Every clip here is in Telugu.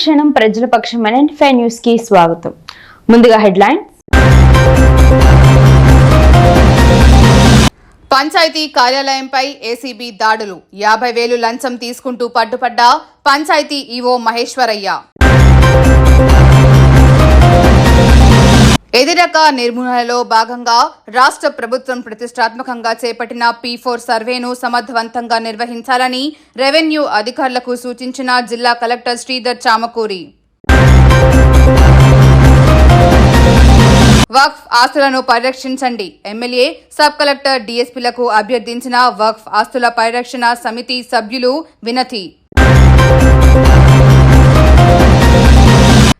అనుక్షణం ప్రజల పక్షం ఫైవ్ న్యూస్కి స్వాగతం. ముందుగా హెడ్లైన్స్. పంచాయతీ కార్యాలయంపై ఏసీబీ దాడులు. యాభై వేలు లంచం తీసుకుంటూ పట్టుపడ్డ పంచాయతీ ఈవో మహేశ్వరయ్య. ఎదిరక నిర్మూలనలో భాగంగా రాష్ట్ర ప్రభుత్వం ప్రతిష్టాత్మకంగా చేపట్టిన పీ ఫోర్ సర్వేను సమర్థవంతంగా నిర్వహించాలని రెవెన్యూ అధికారులకు సూచించిన జిల్లా కలెక్టర్ శ్రీధర్ చామకూరి. వక్ఫ్ ఆస్తులను పరిరక్షించండి. ఎమ్మెల్యే సబ్ కలెక్టర్ డీఎస్పీలకు అభ్యర్థించిన వక్ఫ్ ఆస్తుల పరిరక్షణ సమితి సభ్యులు వినతి.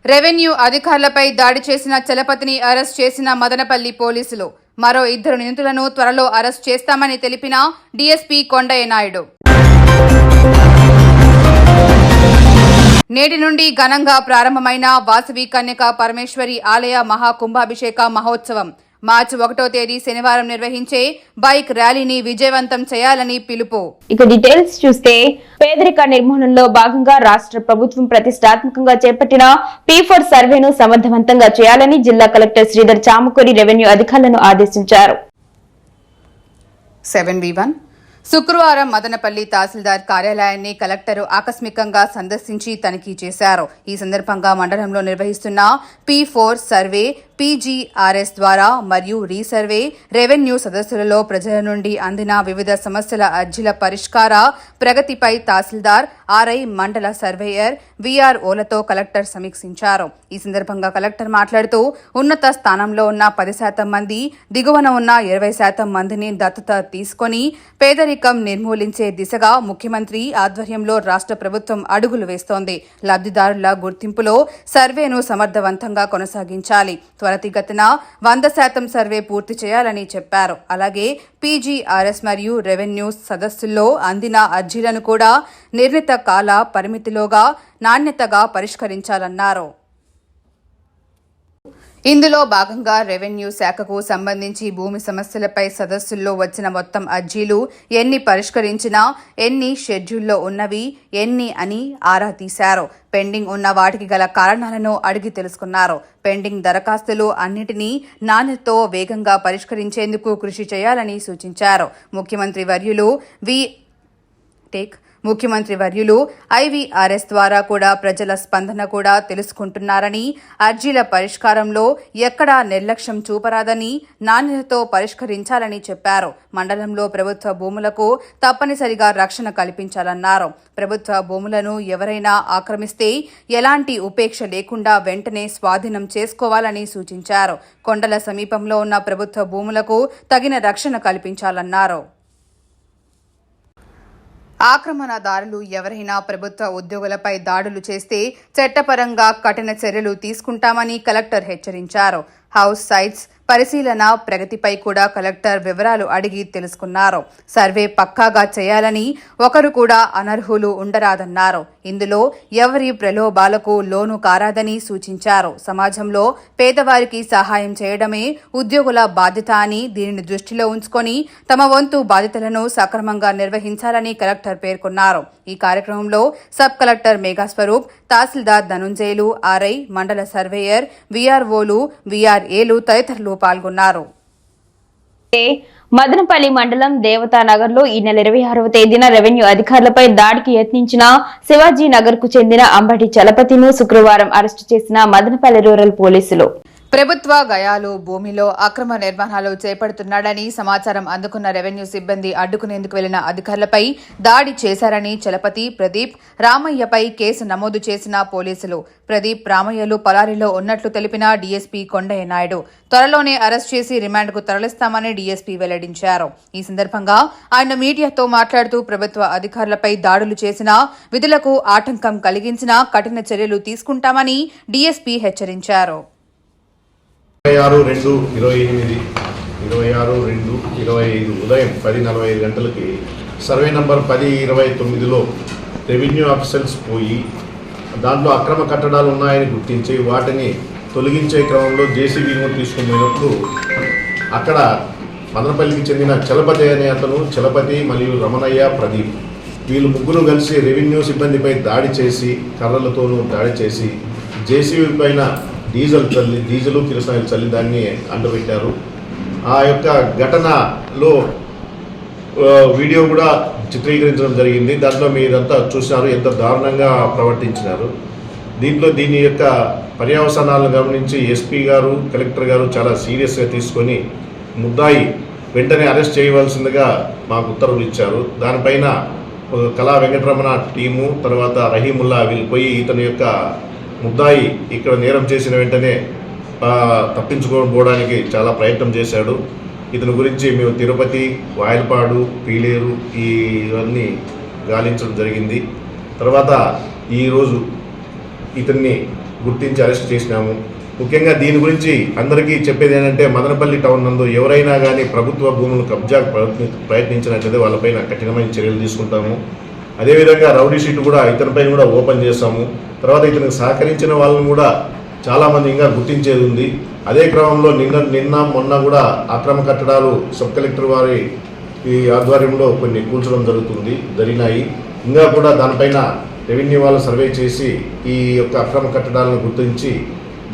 రెవెన్యూ అధికారులపై దాడి చేసిన చలపతిని అరెస్ట్ చేసిన మదనపల్లి పోలీసులు. మరో ఇద్దరు నిందితులను త్వరలో అరెస్ట్ చేస్తామని తెలిపిన డీఎస్పీ కొండయ్య నాయుడు. నేటి నుండి ఘనంగా ప్రారంభమైన వాసవి కన్యక పరమేశ్వరి ఆలయ మహాకుంభాభిషేక మహోత్సవం. మార్చి ఒకటో తేదీ శనివారం నిర్వహించే బైక్ ర్యాలీని విజయవంతం చేయాలని పిలుపు. ఇక డీటెయిల్స్ చూస్తే పేదరిక నిర్మూలనలో భాగంగా రాష్ట్ర ప్రభుత్వం ప్రతిష్టాత్మకంగా చేపట్టిన పీ ఫోర్ సర్వేను సమర్థవంతంగా చేయాలని జిల్లా కలెక్టర్ శ్రీధర్ చామకూరి రెవెన్యూ అధికారులను ఆదేశించారు. సెవెన్ శుక్రవారం మదనపల్లి తహసీల్దార్ కార్యాలయాన్ని కలెక్టర్ ఆకస్మికంగా సందర్శించి తనిఖీ చేశారు. ఈ సందర్భంగా మండలంలో నిర్వహిస్తున్న పి ఫోర్ సర్వే పీజీఆర్ఎస్ ద్వారా మరియు రీసర్వే రెవెన్యూ సదస్సులలో ప్రజల నుండి అందిన వివిధ సమస్యల అర్జీల పరిష్కార ప్రగతిపై తహసీల్దార్ ఆర్ఐ మండల సర్వేయర్ వీఆర్ఓలతో కలెక్టర్ సమీక్షించారు. ఈ సందర్భంగా కలెక్టర్ మాట్లాడుతూ ఉన్నత స్థానంలో ఉన్న పది శాతం మంది దిగువన ఉన్న ఇరవై శాతం మందిని దత్తత తీసుకొని పేదరికం నిర్మూలించే దిశగా ముఖ్యమంత్రి ఆధ్వర్యంలో రాష్ట్ర ప్రభుత్వం అడుగులు వేస్తోంది. లబ్ధిదారుల గుర్తింపులో సర్వేను సమర్థవంతంగా కొనసాగించాలి. త్వరితగతిన వంద శాతం సర్వే పూర్తి చేయాలని చెప్పారు. అలాగే పీజీఆర్ఎస్ మరియు రెవెన్యూ సదస్సుల్లో అందిన అర్జీలను కూడా నిర్ణీత కాల పరిమితిలోగా నాణ్యతగా పరిష్కరించాలన్నారు. ఇందులో భాగంగా రెవెన్యూ శాఖకు సంబంధించి భూమి సమస్యలపై సదస్సుల్లో వచ్చిన మొత్తం అర్జీలు ఎన్ని పరిష్కరించినా ఎన్ని షెడ్యూల్లో ఉన్నవి ఎన్ని అని ఆరా తీశారు. పెండింగ్ ఉన్న వాటికి గల కారణాలను అడిగి తెలుసుకున్నారు. పెండింగ్ దరఖాస్తులు అన్నిటినీ నాణ్యతతో వేగంగా పరిష్కరించేందుకు కృషి చేయాలని సూచించారు. ముఖ్యమంత్రి వర్యులు వి టేక్ ముఖ్యమంత్రి వర్యులు ఐవీఆర్ఎస్ ద్వారా కూడా ప్రజల స్పందన కూడా తెలుసుకుంటున్నారని అర్జీల పరిష్కారంలో ఎక్కడా నిర్లక్ష్యం చూపరాదని నాణ్యతతో పరిష్కరించాలని చెప్పారు. మండలంలో ప్రభుత్వ భూములకు తప్పనిసరిగా రక్షణ కల్పించాలన్నారు. ప్రభుత్వ భూములను ఎవరైనా ఆక్రమిస్తే ఎలాంటి ఉపేక్ష లేకుండా వెంటనే స్వాధీనం చేసుకోవాలని సూచించారు. కొండల సమీపంలో ఉన్న ప్రభుత్వ భూములకు తగిన రక్షణ కల్పించాలన్నారు. ఆక్రమణదారులు ఎవరైనా ప్రభుత్వ ఉద్యోగులపై దాడులు చేస్తే చట్టపరంగా కఠిన చర్యలు తీసుకుంటామని కలెక్టర్ హెచ్చరించారు. హౌస్ సైట్స్ పరిశీలన ప్రగతిపై కూడా కలెక్టర్ వివరాలు అడిగి తెలుసుకున్నారు. సర్వే పక్కాగా చేయాలని ఒకరు కూడా అనర్హులు ఉండరాదన్నారు. ఇందులో ఎవరి ప్రలోభాలకు లోను కారాదని సూచించారు. సమాజంలో పేదవారికి సహాయం చేయడమే ఉద్యోగుల బాధ్యత అని దీనిని దృష్టిలో ఉంచుకొని తమ వంతు బాధ్యతలను సక్రమంగా నిర్వహించాలని కలెక్టర్ పేర్కొన్నారు. ఈ కార్యక్రమంలో sub collector Meghaswaroop tahsildar Dhanunjayulu RI mandal surveyor వీఆర్ఓలు వీఆర్ఏలు తదితరులు పాల్గొన్నారు. మదనపల్లి మండలం దేవతానగర్లో ఈ నెల ఇరవై ఆరవ తేదీన రెవెన్యూ అధికారులపై దాడికి యత్నించిన శివాజీ నగర్కు చెందిన అంబటి చలపతిను శుక్రవారం అరెస్టు చేసిన మదనపల్లి రూరల్ పోలీసులు. ప్రభుత్వ గయాలు భూమిలో అక్రమ నిర్మాణాలు చేపడుతున్నాడని సమాచారం అందుకున్న రెవెన్యూ సిబ్బంది అడ్డుకునేందుకు వెళ్ళిన అధికారులపై దాడి చేశారని చలపతి ప్రదీప్ రామయ్యపై కేసు నమోదు చేసిన పోలీసులు. ప్రదీప్ రామయ్యలు పలారిలో ఉన్నట్లు తెలిపిన డీఎస్పీ కొండయ్య నాయుడు. త్వరలోనే అరెస్ట్ చేసి రిమాండ్కు తరలిస్తామని డీఎస్పీ వెల్లడించారు. ఈ సందర్భంగా ఆయన మీడియాతో మాట్లాడుతూ ప్రభుత్వ అధికారులపై దాడులు చేసిన విధులకు ఆటంకం కలిగించినా కఠిన చర్యలు తీసుకుంటామని డీఎస్పీ హెచ్చరించారు. ఇరవై ఆరు రెండు ఇరవై ఎనిమిది ఇరవై ఆరు రెండు ఇరవై ఐదు ఉదయం పది నలభై ఐదు గంటలకి సర్వే నంబర్ పది ఇరవై తొమ్మిదిలో రెవెన్యూ ఆఫీసర్స్ పోయి దాంట్లో అక్రమ కట్టడాలు ఉన్నాయని గుర్తించి వాటిని తొలగించే క్రమంలో జేసీబీను తీసుకుని పోయినప్పుడు అక్కడ మదనపల్లికి చెందిన చలపతి అనే అతను చలపతి మరియు రమణయ్య ప్రదీప్ వీళ్ళు ముగ్గురు కలిసి రెవెన్యూ సిబ్బందిపై దాడి చేసి కర్రలతోనూ దాడి చేసి జేసీబీ పైన డీజిల్ చల్లి డీజిల్ కిరసాయిలు చల్లి దాన్ని అంటబెట్టారు. ఆ యొక్క ఘటనలో వీడియో కూడా చిత్రీకరించడం జరిగింది. దాంట్లో మీరంతా చూసినారు ఎంత దారుణంగా ప్రవర్తించినారు. దీంట్లో దీని యొక్క పర్యవసానాలను గమనించి ఎస్పీ గారు కలెక్టర్ గారు చాలా సీరియస్గా తీసుకొని ముద్దాయి వెంటనే అరెస్ట్ చేయవలసిందిగా మాకు ఉత్తర్వులు ఇచ్చారు. దానిపైన కళా వెంకటరమణ టీము తర్వాత రహీముల్లా వీళ్ళు పోయి ఇతని యొక్క ముద్దాయి ఇక్కడ నేరం చేసిన వెంటనే ఆ, తప్పించుకోకపోవడానికి చాలా ప్రయత్నం చేశాడు. ఇతని గురించి మేము తిరుపతి వాయలపాడు పీలేరు ఇవన్నీ గాలించడం జరిగింది. తర్వాత ఈరోజు ఇతన్ని గుర్తించి అరెస్ట్ చేసినాము. ముఖ్యంగా దీని గురించి అందరికీ చెప్పేది ఏంటంటే మదనపల్లి టౌన్ నందు ఎవరైనా కానీ ప్రభుత్వ భూములను కబ్జా ప్రయత్ని ప్రయత్నించినట్లయితే వాళ్ళపైన కఠినమైన చర్యలు తీసుకుంటాము. అదేవిధంగా రౌడీ షీట్ కూడా ఇతనిపైన కూడా ఓపెన్ చేస్తాము తర్వాత ఇతనికి సహకరించిన వాళ్ళని కూడా చాలామంది ఇంకా గుర్తించేది ఉంది. అదే క్రమంలో నిన్న నిన్న మొన్న కూడా అక్రమ కట్టడాలు సబ్ కలెక్టర్ వారి ఈ ఆధ్వర్యంలో కొన్ని కూల్చడం జరుగుతుంది జరిగినాయి. ఇంకా కూడా దానిపైన రెవెన్యూ వాళ్ళు సర్వే చేసి ఈ యొక్క అక్రమ కట్టడాలను గుర్తించి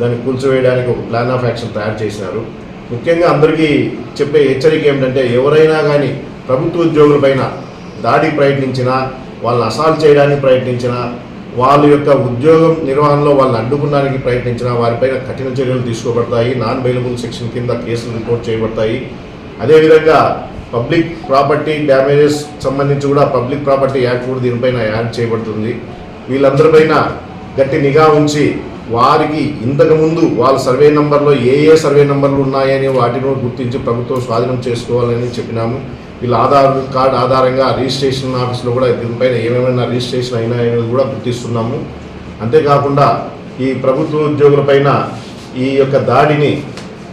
దాన్ని కూల్చివేయడానికి ఒక ప్లాన్ ఆఫ్ యాక్షన్ తయారు చేసినారు. ముఖ్యంగా అందరికీ చెప్పే హెచ్చరిక ఏమిటంటే ఎవరైనా కానీ ప్రభుత్వ ఉద్యోగులపైన దాడి ప్రయత్నించినా వాళ్ళని అసాల్ట్ చేయడానికి ప్రయత్నించిన వాళ్ళ యొక్క ఉద్యోగం నిర్వహణలో వాళ్ళని అడ్డుకున్నానికి ప్రయత్నించిన వారిపైన కఠిన చర్యలు తీసుకోబడతాయి నాన్ బెయిలబుల్ సెక్షన్ కింద కేసులు రిపోర్ట్ చేయబడతాయి. అదేవిధంగా పబ్లిక్ ప్రాపర్టీ డ్యామేజెస్ సంబంధించి కూడా పబ్లిక్ ప్రాపర్టీ యాక్ట్ కూడా దీనిపైన యాడ్ చేయబడుతుంది. వీళ్ళందరిపైన గట్టి నిఘా ఉంచి వారికి ఇంతకుముందు వాళ్ళ సర్వే నంబర్లో ఏ ఏ సర్వే నంబర్లు ఉన్నాయని వాటిని గుర్తించి ప్రభుత్వం స్వాధీనం చేసుకోవాలని చెప్పినాము. వీళ్ళ ఆధార్ కార్డ్ ఆధారంగా రిజిస్ట్రేషన్ ఆఫీస్లో కూడా దీనిపైన ఏమేమైనా రిజిస్ట్రేషన్ అయినాయని కూడా గుర్తిస్తున్నాము. అంతేకాకుండా ఈ ప్రభుత్వ ఉద్యోగులపైన ఈ యొక్క దాడిని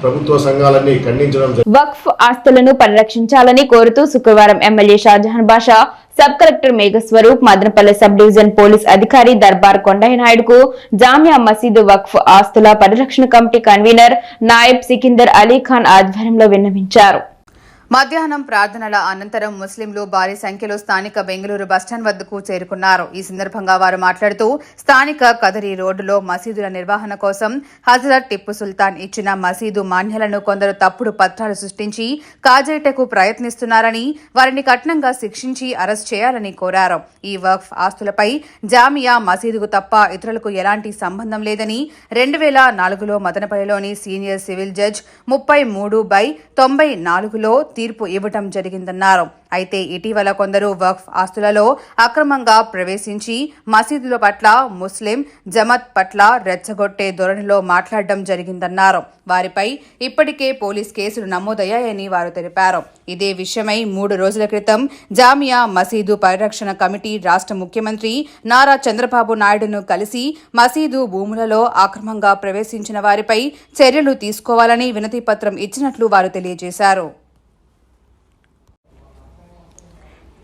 ప్రభుత్వ సంఘాలన్నీ ఖండించడం వక్ఫ్ ఆస్తులను పరిరక్షించాలని కోరుతూ శుక్రవారం MLA Shahjahan Basha sub collector Meghaswaroop Madanapalle sub division police అధికారి దర్బార్ కొండయ్య నాయుడుకు జామియా మసీదు వక్ఫ్ ఆస్తుల పరిరక్షణ కమిటీ కన్వీనర్ నాయబ్ సికిందర్ అలీఖాన్ ఆధ్వర్యంలో విన్నవించారు. మధ్యాహ్నం ప్రార్థనల అనంతరం ముస్లింలు భారీ సంఖ్యలో స్థానిక బెంగళూరు బస్టాండ్ వద్దకు చేరుకున్నారు. ఈ సందర్భంగా వారు మాట్లాడుతూ స్థానిక కదరి రోడ్డులో మసీదుల నిర్వహణ కోసం హజరత్ టిప్పు సుల్తాన్ ఇచ్చిన మసీదు మాన్యాలను కొందరు తప్పుడు పత్రాలు సృష్టించి కాజేటకు ప్రయత్నిస్తున్నారని వారిని కఠినంగా శిక్షించి అరెస్ట్ చేయాలని కోరారు. ఈ వక్ఫ్ ఆస్తులపై జామియా మసీదుకు తప్ప ఇతరులకు ఎలాంటి సంబంధం లేదని రెండు వేల నాలుగులో మదనపల్లిలోని సీనియర్ సివిల్ జడ్జ్ ముప్పై మూడు బై తొంభై నాలుగులో తీర్పు ఇవ్వటం జరిగిందన్నారు. అయితే ఇటీవల కొందరు వక్ఫ్ ఆస్తులలో అక్రమంగా ప్రవేశించి మసీదుల పట్ల ముస్లిం జమత్ పట్ల రెచ్చగొట్టే ధోరణిలో మాట్లాడడం జరిగిందన్నారు. వారిపై ఇప్పటికే పోలీస్ కేసులు నమోదయ్యాయని వారు తెలిపారు. ఇదే విషయమై మూడు రోజుల క్రితం జామియా మసీదు పరిరక్షణ కమిటీ రాష్ట్ర ముఖ్యమంత్రి నారా చంద్రబాబు నాయుడును కలిసి మసీదు భూములలో అక్రమంగా ప్రవేశించిన వారిపై చర్యలు తీసుకోవాలని వినతిపత్రం ఇచ్చినట్లు వారు తెలియజేశారు.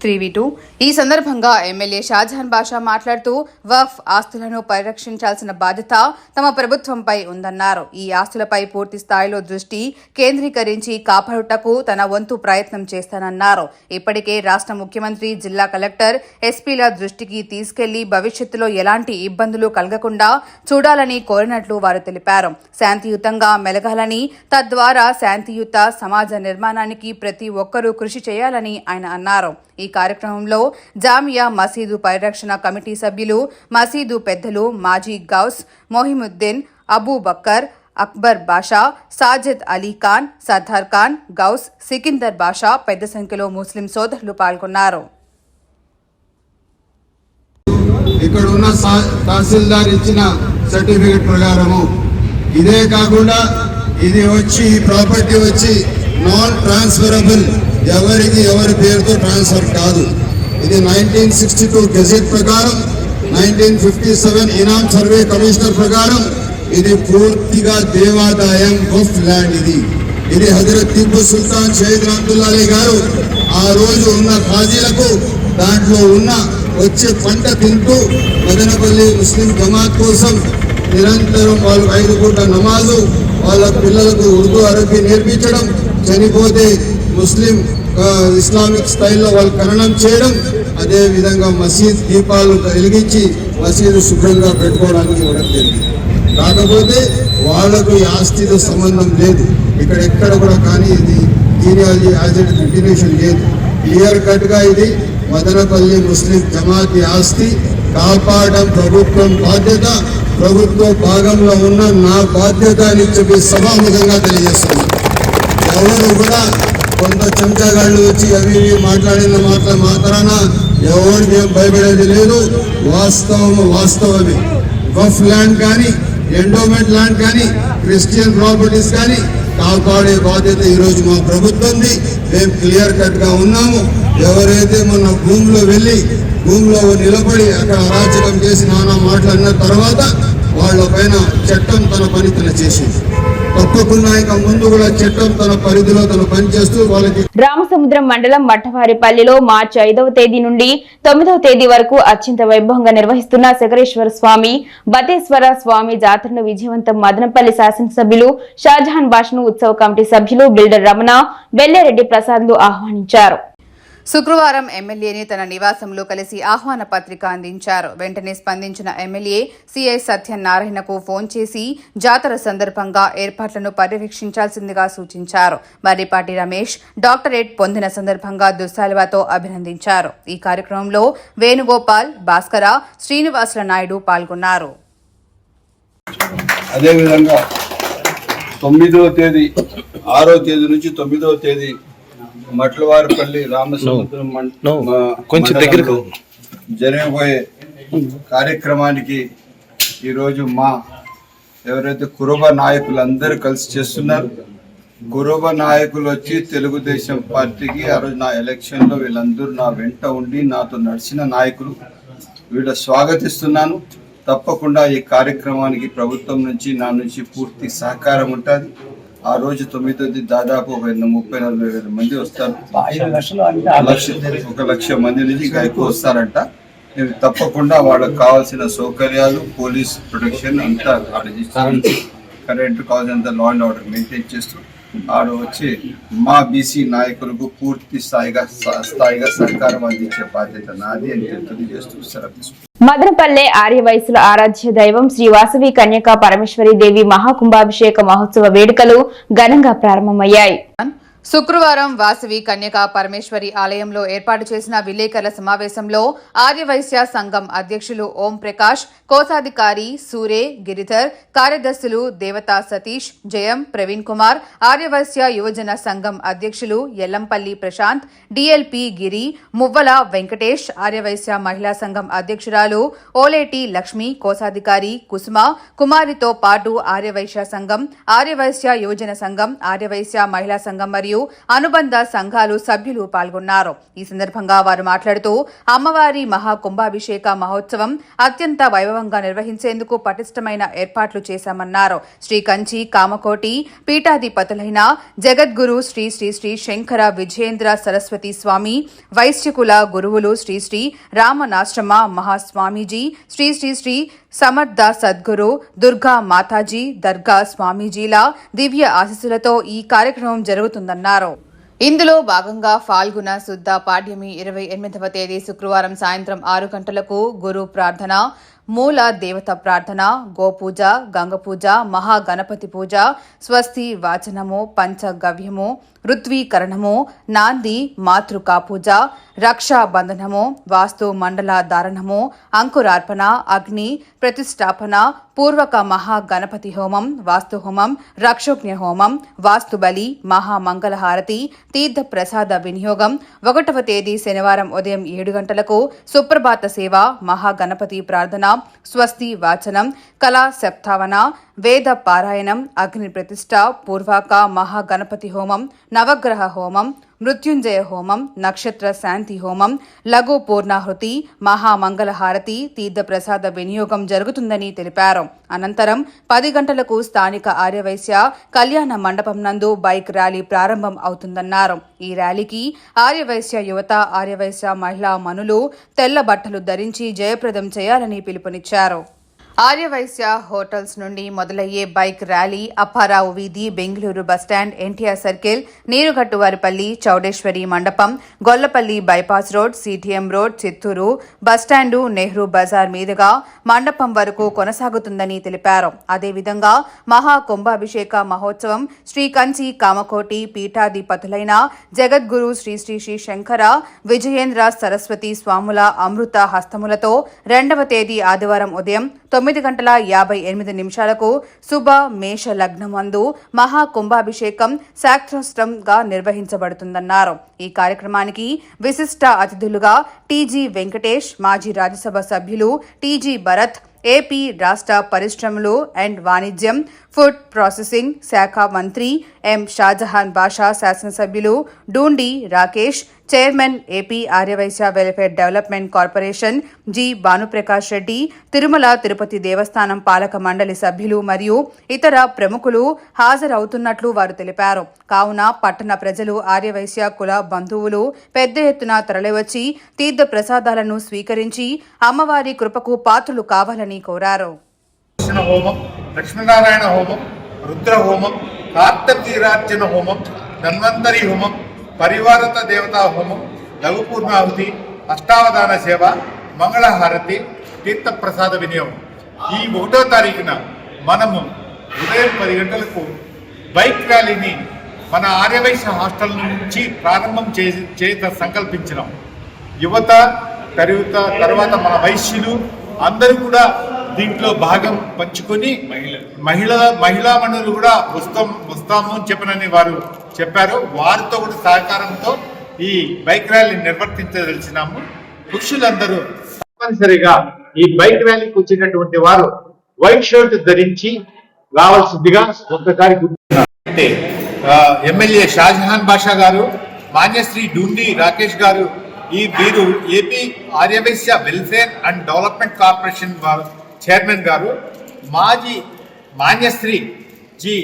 Three two. ఈ సందర్భంగా ఎమ్మెల్యే షాజహాన్ బాషా మాట్లాడుతూ వఫ్ ఆస్తులను పరిరక్షించాల్సిన బాధ్యత తమ ప్రభుత్వంపై ఉందన్నారు. ఈ ఆస్తులపై పూర్తి స్థాయిలో దృష్టి కేంద్రీకరించి కాపాడుటకు తన వంతు ప్రయత్నం చేస్తానన్నారు. ఇప్పటికే రాష్ట్ర ముఖ్యమంత్రి జిల్లా కలెక్టర్ ఎస్పీల దృష్టికి తీసుకెళ్ళి భవిష్యత్తులో ఎలాంటి ఇబ్బందులు కలగకుండా చూడాలని కోరినట్లు వారు తెలిపారు. శాంతియుతంగా మెలగాలని తద్వారా శాంతియుత సమాజ నిర్మాణానికి ప్రతి ఒక్కరూ కృషి చేయాలని ఆయన అన్నారు. ఈ కార్యక్రమంలో జామియా మసీదు పరిరక్షణ కమిటీ సభ్యులు మసీదు పెద్దలు మాజీ గౌస్ మొహిముద్దీన్ అబూబక్కర్ అక్బర్ బాషా సాజిద్ అలీ ఖాన్ సర్దార్ ఖాన్ గౌస్ సికిందర్ బాషా పెద్ద సంఖ్యలో ముస్లిం సోదరులు పాల్గొన్నారు. ఇక్కడ ఉన్న తహసీల్దార్ ఇచ్చిన సర్టిఫికెట్ ప్రకారము ఇదే కాకుండా ఇది వచ్చి ఈ ప్రాపర్టీ వచ్చి నాన్ ట్రాన్స్ఫరబుల్ ఎవరికి ఎవరి పేరుతో ట్రాన్స్ఫర్ కాదు. ఇది నైన్టీన్ సిక్స్టీ టూ గెజెట్ ప్రకారం నైన్టీన్ ఫిఫ్టీ సెవెన్ ఇనామ్ సర్వే కమిషనర్ ప్రకారం ఇది పూర్తిగా దేవాదాయం ఆఫ్ ల్యాండ్ ఇది. ఇది హజరత్ టిప్పు సుల్తాన్ షహీద్ అబ్దుల్లాలీ గారు ఆ రోజు ఉన్న ఖాజీలకు దాంట్లో ఉన్న వచ్చే పంట తింటూ మదనపల్లి ముస్లిం జమాత్ కోసం నిరంతరం వాళ్ళు ఐదు పూట నమాజు వాళ్ళ పిల్లలకు ఉర్దూ అరబీ నేర్పించడం చనిపోతే ముస్లిం ఇస్లామిక్ స్టైల్లో వాళ్ళు ఖననం చేయడం అదే విధంగా మసీద్ దీపాలు వెలిగించి మసీదు శుభ్రంగా పెట్టుకోవడానికి ఇవ్వడం జరిగింది. కాకపోతే వాళ్ళకు ఈ ఆస్తితో సంబంధం లేదు. ఇక్కడ ఎక్కడ కూడా కానీ ఇది జీనియాలజీ యాజ్ కంటిన్యూషన్ లేదు. క్లియర్ కట్గా ఇది మదనపల్లి ముస్లిం జమాతి ఆస్తి కాపాడడం ప్రభుత్వం బాధ్యత. ప్రభుత్వ భాగంలో ఉన్న నా బాధ్యత అని చెప్పి సభాముఖంగా తెలియజేస్తున్నాను. ఎవరు కూడా కొంత చెంచాగాళ్ళు వచ్చి అవి మాట్లాడిన మాటల మాత్రాన ఎవరికి ఏం భయపడేది లేదు. వాస్తవం వాస్తవమే. గఫ్ ల్యాండ్ కానీ ఎండోమెంట్ ల్యాండ్ కానీ క్రిస్టియన్ ప్రాపర్టీస్ కానీ కాపాడే బాధ్యత ఈరోజు మా ప్రభుత్వంది. మేము క్లియర్ కట్గా ఉన్నాము. ఎవరైతే మొన్న భూమిలో వెళ్ళి భూమిలో నిలబడి అక్కడ అరాచకం చేసి నానా మాట్లాడిన తర్వాత వాళ్ళ పైన చట్టం తన పని తన చేసింది. తప్పకుండా ముందు కూడా చట్టం తన పరిధిలో తను పనిచేస్తూ వాళ్ళకి రామసముద్రం మండలం మఠవారిపల్లిలో మార్చి ఐదవ తేదీ నుండి తొమ్మిదవ తేదీ వరకు అత్యంత వైభవంగా నిర్వహిస్తున్న శకరేశ్వర స్వామి బతేశ్వర స్వామి జాతరను విజయవంతం మదనపల్లి శాసనసభ్యులు షాజహాన్ భాషను ఉత్సవ కమిటీ సభ్యులు బిల్డర్ రమణ వెల్లారెడ్డి ప్రసాద్లు ఆహ్వానించారు. శుక్రవారం ఎమ్మెల్యేని తన నివాసంలో కలిసి ఆహ్వాన పత్రిక అందించారు. వెంటనే స్పందించిన ఎమ్మెల్యే సిఐ సత్యనారాయణకు ఫోన్ చేసి జాతర సందర్భంగా ఏర్పాట్లను పర్యవేక్షించాల్సిందిగా సూచించారు. మర్రిపాటి రమేష్ డాక్టరేట్ పొందిన సందర్భంగా దుస్సాలువాతో అభినందించారు. ఈ కార్యక్రమంలో వేణుగోపాల్ భాస్కర శ్రీనివాసుల నాయుడు పాల్గొన్నారు. అదేవిధంగా తొమ్మిదవ తేదీ ఆరో తేదీ నుంచి తొమ్మిదవ తేదీ మట్లవారిపల్లి రామసముద్రం కొంచెం దగ్గరకు. జరగబోయే కార్యక్రమానికి ఈరోజు మా ఎవరైతే కురుబ నాయకులు అందరూ కలిసి చేస్తున్నారు కురుబ నాయకులు వచ్చి తెలుగుదేశం పార్టీకి ఆ రోజు నా ఎలక్షన్లో వీళ్ళందరూ నా వెంట ఉండి నాతో నడిచిన నాయకులు వీళ్ళ స్వాగతిస్తున్నాను తప్పకుండా ఈ కార్యక్రమానికి ప్రభుత్వం నుంచి నా నుంచి పూర్తి సహకారం ఉంటుంది ఆ రోజు తొమ్మిది దాదాపు ఒక ముప్పై నలభై వేల మంది వస్తారు ఒక లక్ష మంది నుంచి ఇంకా ఎక్కువ వస్తారంట నేను తప్పకుండా వాళ్ళకి కావాల్సిన సౌకర్యాలు పోలీస్ ప్రొటెక్షన్ అంతా కరెంట్ కావాల్సినంత లా అండ్ ఆర్డర్ మెయింటైన్ చేస్తూ ఆడ వచ్చి మా బీసీ నాయకులకు పూర్తి స్థాయిగా స్థాయిగా సహకారం అందించే బాధ్యత నాది అని తెలియజేస్తూ సెలవు. మదనపల్లె ఆర్యవయసుల ఆరాధ్య దైవం శ్రీ వాసవి కన్యకా పరమేశ్వరి దేవి మహాకుంభాభిషేక మహోత్సవ వేడుకలు ఘనంగా ప్రారంభమయ్యాయి. శుక్రవారం వాసవి కన్యకా పరమేశ్వరి ఆలయంలో ఏర్పాటు చేసిన విలేకరుల సమావేశంలో ఆర్యవైశ్య సంఘం అధ్యక్షులు ఓం ప్రకాష్ కోశాధికారి సూరే గిరిధర్ కార్యదర్శులు దేవతా సతీష్ జయం ప్రవీణ్ కుమార్ ఆర్యవైశ్య యువజన సంఘం అధ్యక్షులు ఎల్లంపల్లి ప్రశాంత్ డిఎల్పి గిరి మువ్వల వెంకటేష్ ఆర్యవైశ్య మహిళా సంఘం అధ్యక్షురాలు ఓలేటి లక్ష్మి కోశాధికారి కుసుమ కుమారితో పాటు ఆర్యవైశ్య సంఘం ఆర్యవైశ్య యువజన సంఘం ఆర్యవైశ్య మహిళా సంఘం మరియు అనుబంధ సంఘాలు సభ్యులు పాల్గొన్నారు. ఈ సందర్భంగా వారు మాట్లాడుతూ అమ్మవారి మహా కుంభాభిషేక మహోత్సవం అత్యంత వైభవంగా నిర్వహించేందుకు పటిష్టమైన ఏర్పాట్లు చేశామన్నారు. శ్రీ కంచి కామకోటి పీఠాధిపతులైన జగద్గురు శ్రీ శ్రీ శ్రీ శంకర విజయేంద్ర సరస్వతి స్వామి వైశ్యకుల గురువులు శ్రీ శ్రీ రామనాశ్రమ మహాస్వామీజీ శ్రీ శ్రీ శ్రీ సమర్థ సద్గురు దుర్గా మాతాజీ దర్గా స్వామీజీల దివ్య ఆశీస్సులతో ఈ కార్యక్రమం జరుగుతుందన్నారు. ఇందులో భాగంగా ఫాల్గుణ శుద్ధ పాడ్యమి ఇరవై ఎనిమిదవ తేదీ శుక్రవారం సాయంత్రం ఆరు గంటలకు గురు ప్రార్థన మూల దేవత ప్రార్థన గోపూజ గంగపూజ మహాగణపతి పూజ స్వస్తి వాచనము పంచగవ్యము ఋత్వీకరణము నాంది మాతృకా పూజ రక్షాబంధనము వాస్తు మండల ధారణము అంకురార్పణ అగ్ని ప్రతిష్టాపన పూర్వక మహాగణపతి హోమం వాస్తు హోమం రక్షోజ్ఞ హోమం వాస్తు బలి మహామంగళహారతి తీర్థ ప్రసాద వినియోగం ఒకటవ తేదీ శనివారం ఉదయం ఏడు గంటలకు సుప్రభాత సేవ మహాగణపతి ప్రార్థన స్వస్తి వాచనం కళా సప్తావన వేద పారాయణం అగ్ని ప్రతిష్ట పూర్వాక మహాగణపతి హోమం నవగ్రహ హోమం మృత్యుంజయ హోమం నక్షత్ర శాంతి హోమం లఘు పూర్ణాహుతి మహామంగళహారతి తీర్థప్రసాద వినియోగం జరుగుతుందని తెలిపారు. అనంతరం పది గంటలకు స్థానిక ఆర్యవైశ్య కళ్యాణ మండపం నందు బైక్ ర్యాలీ ప్రారంభం అవుతుందన్నారు. ఈ ర్యాలీకి ఆర్యవైశ్య యువత ఆర్యవైశ్య మహిళా మనులు తెల్ల బట్టలు ధరించి జయప్రదం చేయాలని పిలుపునిచ్చారు. ఆర్యవైశ్య హోటల్స్ నుండి మొదలయ్యే బైక్ ర్యాలీ అప్పారావు వీధి Bengaluru bus stand NTR circle Nirugattuvaripalli Chowdeshwari మండపం Gollapalli bypass road CTM road Chittoor bus stand Nehru Bazaar మీదుగా మండపం వరకు కొనసాగుతుందని తెలిపారు. అదేవిధంగా మహా కుంభాభిషేక మహోత్సవం శ్రీ కంచి కామకోటి పీఠాధిపతులైన జగద్గురు శ్రీ శ్రీ శ్రీ శంకర విజయేంద్ర సరస్వతి స్వాముల అమృత హస్తములతో రెండవ తేదీ ఆదివారం ఉదయం తొమ్మిది తొమ్మిది గంటల యాభై ఎనిమిది నిమిషాలకు శుభ మేష లగ్నమందు మహా కుంభాభిషేకం శాస్త్రోత్సవంగా నిర్వహించబడుతుందన్నారు. ఈ కార్యక్రమానికి విశిష్ట అతిథులుగా టీజీ వెంకటేష్ మాజీ రాజ్యసభ సభ్యులు టీజీ భరత్ ఏపీ రాష్ట్ర పరిశ్రమలు అండ్ వాణిజ్యం ఫుడ్ ప్రాసెసింగ్ శాఖ మంత్రి ఎం షాజహాన్ బాషా శాసనసభ్యులు Dundi Rakesh chairman AP Aryavysya welfare development corporation G Bhanuprakash Reddy Tirumala Tirupati Devasthanam పాలక మండలి సభ్యులు మరియు ఇతర ప్రముఖులు హాజరవుతున్నట్లు వారు తెలిపారు. కావున పట్టణ ప్రజలు ఆర్యవైశ్య కుల బంధువులు పెద్ద ఎత్తున తరలివచ్చి తీర్థ ప్రసాదాలను స్వీకరించి అమ్మవారి కృపకు పాత్రలు కావాలని కోరారు. హోమం లక్ష్మీనారాయణ హోమం రుద్ర హోమం కార్తీరార్చన హోమం ధన్వంతరి హోమం పరివారత దేవతా హోమం లఘుపూర్ణాహుతి అష్టావధాన సేవ మంగళహారతి తీర్థప్రసాద వినియోగం. ఈ ఒకటో తారీఖున మనము ఉదయం పది గంటలకు బైక్ ర్యాలీని మన ఆర్యవైశ్య హాస్టల్ నుంచి ప్రారంభం చేసి చేత సంకల్పించినాం. యువత తరువాత తర్వాత మన వైశ్యులు అందరూ కూడా దీంట్లో భాగం పంచుకొని మహిళ మహిళా మనులు కూడా వస్తాం వస్తాము అని చెప్పనని వారు చెప్పారు. వారితో కూడా సహకారంతో ఈ బైక్ ర్యాలీ నిర్వర్తించదలిచినాము. పురుషులందరూ తప్పనిసరిగా ఈ బైక్ ర్యాలీకి వచ్చినటువంటి వారు వైట్ షర్ట్ ధరించి రావాల్సిందిగా ఒక్కసారి గుర్తున్నారు అంటే ఎమ్మెల్యే షాజహాన్ బాషా గారు మాన్యశ్రీ డూండి రాకేష్ గారు ఈ వీరు AP Aryavysya welfare and development corporation వారు చైర్మన్ గారు మాజీ మాన్యశ్రీ జి.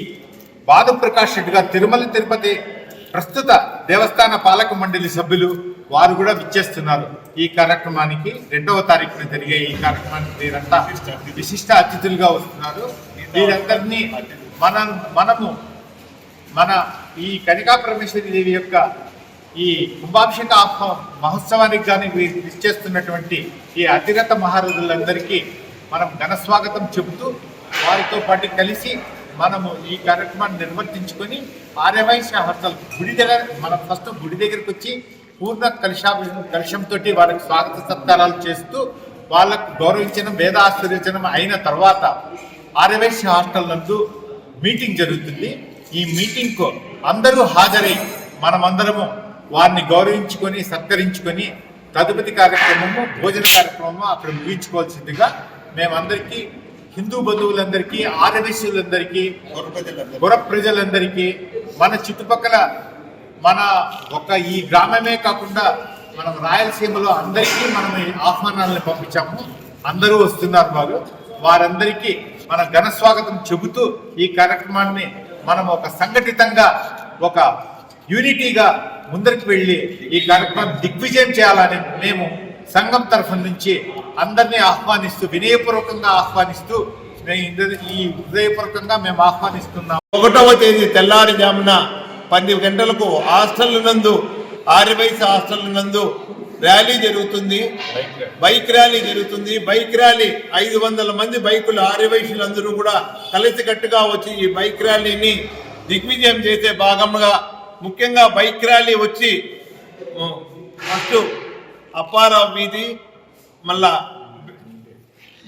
భానుప్రకాష్ రెడ్డి గారు తిరుమల తిరుపతి ప్రస్తుత దేవస్థాన పాలక మండలి సభ్యులు వారు కూడా విచ్చేస్తున్నారు. ఈ కార్యక్రమానికి రెండవ తారీఖున జరిగే ఈ కార్యక్రమానికి వీరంతా విశిష్ట అతిథులుగా వస్తున్నారు. వీరందరినీ మనం మనము మన ఈ కనికా పరమేశ్వరి దేవి యొక్క ఈ కుంభాభిషేక ఆహ్వా మహోత్సవానికి కానీ విచ్చేస్తున్నటువంటి ఈ అతిరథ మహారాజులందరికీ మనం ఘన స్వాగతం చెబుతూ వారితో పాటు కలిసి మనము ఈ కార్యక్రమాన్ని నిర్వర్తించుకొని ఆర్యవైశ్య హాస్టల్ గుడి దగ్గర మనం ఫస్ట్ గుడి దగ్గరికి వచ్చి పూర్ణ కలుషా కలుషంతో వారికి స్వాగత సత్కారాలు చేస్తూ వాళ్ళకు గౌరవించడం వేద ఆశ్చర్యచనం అయిన తర్వాత ఆర్యవైశ్య హాస్టల్ నందు మీటింగ్ జరుగుతుంది. ఈ మీటింగ్కు అందరూ హాజరై మనమందరము వారిని గౌరవించుకొని సత్కరించుకొని తదుపతి కార్యక్రమము భోజన కార్యక్రమము అక్కడ ముగించుకోవాల్సిందిగా మేమందరికీ హిందూ బంధువులందరికీ ఆర్యవైశ్యులందరికీ గుర ప్రజలందరికీ మన చుట్టుపక్కల మన ఒక ఈ గ్రామమే కాకుండా మనం రాయలసీమలో అందరికీ మనం ఆహ్వానాలను పంపించాము. అందరూ వస్తున్నారు వారు వారందరికీ మన ఘన స్వాగతం చెబుతూ ఈ కార్యక్రమాన్ని మనం ఒక సంఘటితంగా ఒక యూనిటీగా ముందరికి వెళ్ళి ఈ కార్యక్రమం దిగ్విజయం చేయాలని మేము సంఘం తరఫు నుంచి అందరినీ ఆహ్వానిస్తూ వినయపూర్వకంగా ఆహ్వానిస్తూ మేము ఈ హృదయపూర్వకంగా మేము ఆహ్వానిస్తున్నాం. ఒకటవ తేదీ తెల్లారుజామున పది గంటలకు హాస్టల్ నందు ఆర్యవైస్ హాస్టల్ నందు ర్యాలీ జరుగుతుంది. బైక్ ర్యాలీ జరుగుతుంది. బైక్ ర్యాలీ ఐదు వందల మంది బైకులు ఆర్యవైశ్యులందరూ కూడా కలిసికట్టుగా వచ్చి ఈ బైక్ ర్యాలీని దిగ్విజయం చేసే భాగంగా ముఖ్యంగా బైక్ ర్యాలీ వచ్చి ఫస్ట్ అప్పారావు వీధి మళ్ళా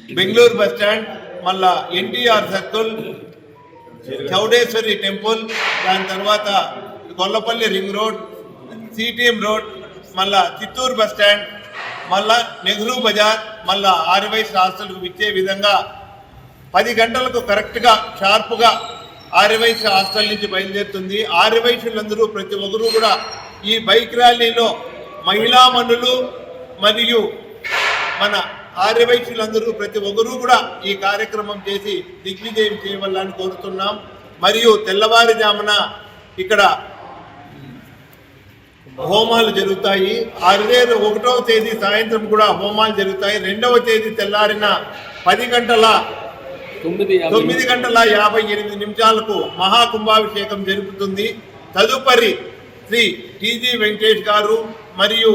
బెంగళూరు బస్ స్టాండ్ మళ్ళా ఎన్టీఆర్ సర్కిల్ చౌడేశ్వరి టెంపుల్ దాని తర్వాత Kollapalli ring road CTM road మళ్ళా చిత్తూరు బస్ స్టాండ్ మళ్ళా నెహ్రూ బజార్ మళ్ళా ఆర్వైస్ హాస్టల్కు ఇచ్చే విధంగా పది గంటలకు కరెక్ట్గా షార్ప్గా ఆర్యవైశ్య హాస్టల్ నుంచి బయలుదేరుతుంది. ఆర్వైసులందరూ ప్రతి ఒక్కరూ కూడా ఈ బైక్ ర్యాలీలో మహిళామణులు మరియు మన ఆర్యవైశ్యులందరూ ప్రతి ఒక్కరూ కూడా ఈ కార్యక్రమం చేసి దిగ్విజయం చేయవల్లని కోరుతున్నాం. మరియు తెల్లవారుజామున ఇక్కడ హోమాలు జరుగుతాయి. ఆరువేరు ఒకటవ తేదీ సాయంత్రం కూడా హోమాలు జరుగుతాయి. రెండవ తేదీ తెల్లారిన పది గంటల తొమ్మిది గంటల యాభై ఎనిమిది నిమిషాలకు మహాకుంభాభిషేకం జరుగుతుంది. తదుపరి శ్రీ టీజీ వెంకటేష్ గారు మరియు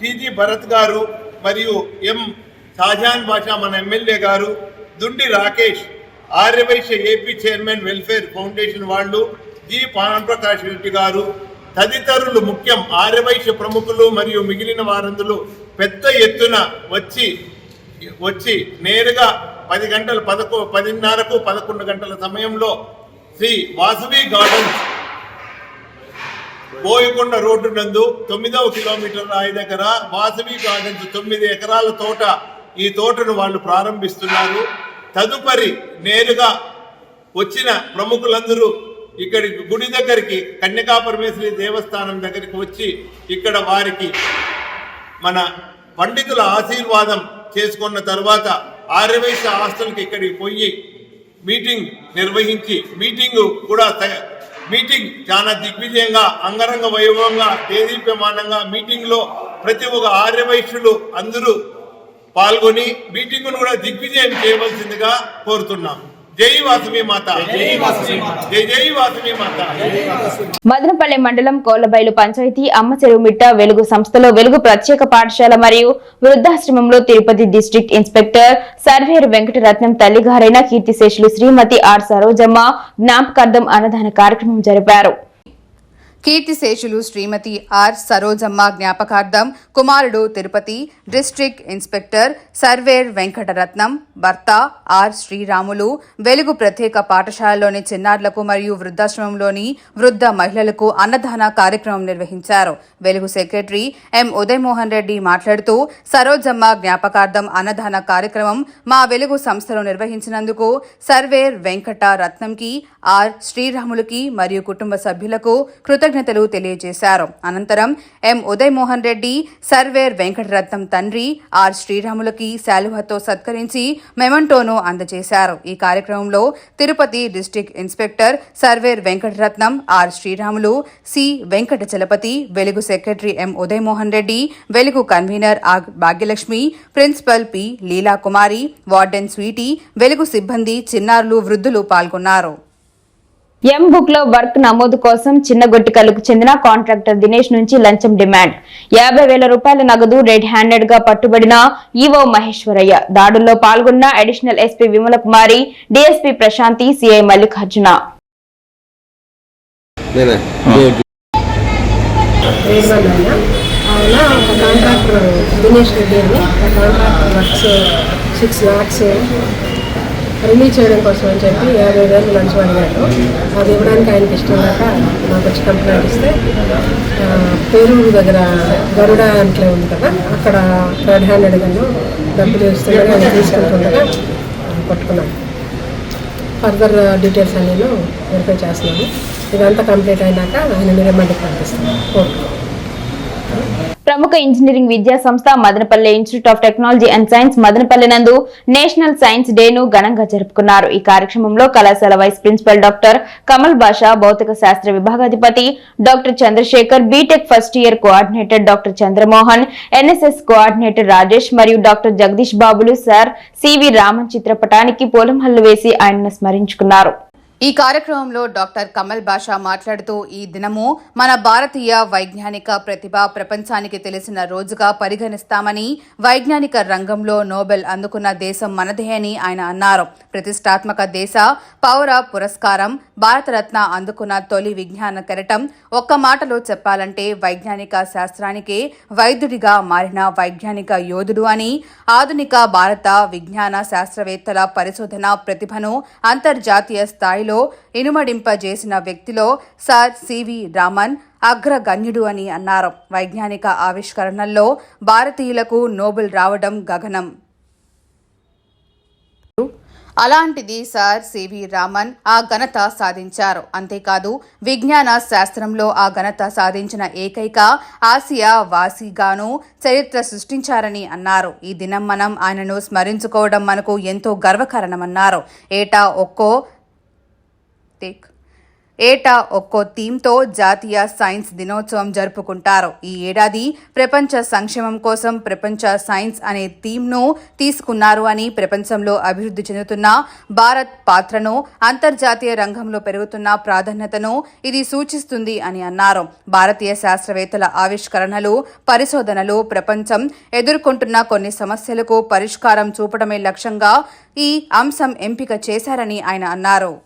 టీజీ భరత్ గారు మరియు ఎం షాజాన్ బాషా మన MLA garu Dundi Rakesh Aryavysya AP chairman welfare foundation వాళ్ళు జి పానప్రకాష్ రెడ్డి గారు తదితరులు ముఖ్యం ఆర్యవైశ్య ప్రముఖులు మరియు మిగిలిన వారందరూ పెద్ద ఎత్తున వచ్చి వచ్చి నేరుగా పది గంటల పదకొ పదిన్నరకు పదకొండు గంటల సమయంలో శ్రీ వాసవి గార్డెన్స్ బోయకొండ రోడ్డు నందు తొమ్మిదవ కిలోమీటర్ రాయి దగ్గర వాసవి గార్డెన్స్ తొమ్మిది ఎకరాల తోట. ఈ తోటను వాళ్ళు ప్రారంభిస్తున్నారు. తదుపరి నేరుగా వచ్చిన ప్రముఖులందరూ ఇక్కడి గుడి దగ్గరికి కన్యకా పరమేశ్వరి దేవస్థానం దగ్గరికి వచ్చి ఇక్కడ వారికి మన పండితుల ఆశీర్వాదం చేసుకున్న తర్వాత ఆర్యవైశ్య హాస్టల్కి ఇక్కడికి పోయి మీటింగ్ నిర్వహించి మీటింగ్ కూడా మీటింగ్ చాలా దిగ్విజయంగా అంగరంగ వైభవంగా తేదీప్యమానంగా మీటింగ్లో ప్రతి ఒక్క ఆర్యవైశ్యులు అందరూ పాల్గొని మీటింగ్ను కూడా దిగ్విజయం చేయవలసిందిగా కోరుతున్నాం. జై వాసవి మాత. జై జై జై వాసవి మాత. మదనపల్లి మండలం కోలబైలు పంచాయతీ అమ్మ చెరువుమిట్ట వెలుగు సంస్థలో వెలుగు ప్రత్యేక పాఠశాల మరియు వృద్ధాశ్రమంలో తిరుపతి డిస్ట్రిక్ట్ ఇన్స్పెక్టర్ సర్వేరు వెంకటరత్నం తల్లిగారైన కీర్తిశేషులు శ్రీమతి ఆర్ సరోజమ్మ జ్ఞాపకార్థం అన్నదాన కార్యక్రమం జరిపారు. కీర్తిశేషులు శ్రీమతి ఆర్ సరోజమ్మ జ్ఞాపకార్థం కుమారుడు Tirupati district inspector surveyor Venkataratnam భర్త ఆర్ శ్రీరాములు వెలుగు ప్రత్యేక పాఠశాలలోని చిన్నారులకు మరియు వృద్ధాశ్రమంలోని వృద్ధ మహిళలకు అన్నదాన కార్యక్రమం నిర్వహించారు. వెలుగు సెక్రటరీ ఎం ఉదయమోహన్ రెడ్డి మాట్లాడుతూ సరోజమ్మ జ్ఞాపకార్థం అన్నదాన కార్యక్రమం మా వెలుగు సంస్థలో నిర్వహించినందుకు సర్వేర్ వెంకట రత్నంకి ఆర్ శ్రీరాములకి మరియు కుటుంబ సభ్యులకు కృతజ్ఞతలు తెలియజేశారు. అనంతరం ఎం ఉదయమోహన్ రెడ్డి సర్వేర్ వెంకటరత్నం తండ్రి ఆర్ శ్రీరాములకి శాలువతో సత్కరించి మెమంటోను అందజేశారు. ఈ కార్యక్రమంలో Tirupati district inspector Sarver Venkataratnam R Sriramulu C Venkata Chalapathi Velugu secretary M Udayamohan Reddy Velugu convener R Bhagyalakshmi principal P Leela Kumari warden Sweety Velugu సిబ్బంది చిన్నారులు వృద్ధులు పాల్గొన్నారు. ఎం బుక్లో వర్క్ నమోదు కోసం చిన్నగొట్టికల్లుకు చెందిన కాంట్రాక్టర్ దినేష్ నుంచి లంచం డిమాండ్. యాభై వేల రూపాయల నగదు రెడ్ హ్యాండెడ్గా పట్టుబడిన ఈవో మహేశ్వరయ్య. దాడుల్లో పాల్గొన్న additional SP Vimala Kumari DSP Prashanthi CI Mallikarjuna. Contractor Dinesh Reddy అని. ఆ contractor works six lakhs release చేయడం కోసం అని చెప్పి యాభై వేలు లంచం అడిగాడు అది ఇవ్వడానికి ఆయనకి ఇష్టం లేక నాకు వచ్చి కంప్లైంట్ ఇస్తే పేరూరు దగ్గర గరుడ అంట్లే ఉంది కదా అక్కడ రెడ్ హ్యాండ్ అడిగాను. డబ్బులు ఇస్తుండగా ఆయన తీసుకుంటుండగా ఆ, ఫర్దర్ డీటెయిల్స్ అన్నీ వెరిఫై చేస్తున్నాను. ఇదంతా కంప్లీట్ అయినాక ఆయన రిమాండ్కి పంపిస్తాను కోర్టుకు ప్రముఖ ఇంజనీరింగ్ విద్యా సంస్థ Madanapalle institute of technology and science Madanapalle నందు నేషనల్ సైన్స్ డేను ఘనంగా జరుపుకున్నారు. ఈ కార్యక్రమంలో కళాశాల vice principal doctor Kamal Basha భౌతిక శాస్త్ర విభాగాధిపతి doctor Chandrashekar BTech first year coordinator doctor Chandramohan NSS coordinator Rajesh మరియు డాక్టర్ జగదీష్ బాబులు సార్ సివి రామన్ చిత్రపటానికి పూలమల్లు వేసి ఆయనను స్మరించుకున్నారు. ఈ కార్యక్రమంలో డాక్టర్ కమల్ బాషా మాట్లాడుతూ ఈ దినము మన భారతీయ వైజ్ఞానిక ప్రతిభ ప్రపంచానికి తెలిసిన రోజుగా పరిగణిస్తామని వైజ్ఞానిక రంగంలో నోబెల్ అందుకున్న దేశం మనదే అని ఆయన అన్నారు. ప్రతిష్టాత్మక దేశ పౌర పురస్కారం భారతరత్న అందుకున్న తొలి విజ్ఞాన కెరటం ఒక్క మాటలో చెప్పాలంటే వైజ్ఞానిక శాస్త్రానికే వైద్యుడిగా మారిన వైజ్ఞానిక యోధుడు అని ఆధునిక భారత విజ్ఞాన శాస్త్రవేత్తల పరిశోధన ప్రతిభను అంతర్జాతీయ స్థాయిలో ఇనుమడింపజేసిన వ్యక్తిలో సార్ సివి రామన్ అగ్రగణ్యుడు అని అన్నారు. వైజ్ఞానిక ఆవిష్కరణల్లో భారతీయులకు నోబెల్ రావడం గగనం. అలాంటిది సార్ సివి రామన్ ఆ ఘనత సాధించారు. అంతేకాదు విజ్ఞాన శాస్త్రంలో ఆ ఘనత సాధించిన ఏకైక ఆసియా వాసిగాను చరిత్ర సృష్టించారని అన్నారు. ఈ దినం మనం ఆయనను స్మరించుకోవడం మనకు ఎంతో గర్వకారణమన్నారు. ఏటా ఒక్కో టేక్ ఏటా ఒక్కో థీమ్తో జాతీయ సైన్స్ దినోత్సవం జరుపుకుంటారు. ఈ ఏడాది ప్రపంచ సంక్షేమం కోసం ప్రపంచ సైన్స్ అనే థీమ్ను తీసుకున్నారు అని ప్రపంచంలో అభివృద్ధి చెందుతున్న భారత్ పాత్రను అంతర్జాతీయ రంగంలో పెరుగుతున్న ప్రాధాన్యతను ఇది సూచిస్తుంది అని అన్నారు. భారతీయ శాస్త్రవేత్తల ఆవిష్కరణలు పరిశోధనలు ప్రపంచం ఎదుర్కొంటున్న కొన్ని సమస్యలకు పరిష్కారం చూపడమే లక్ష్యంగా ఈ అంశం ఎంపిక చేశారని ఆయన అన్నారు.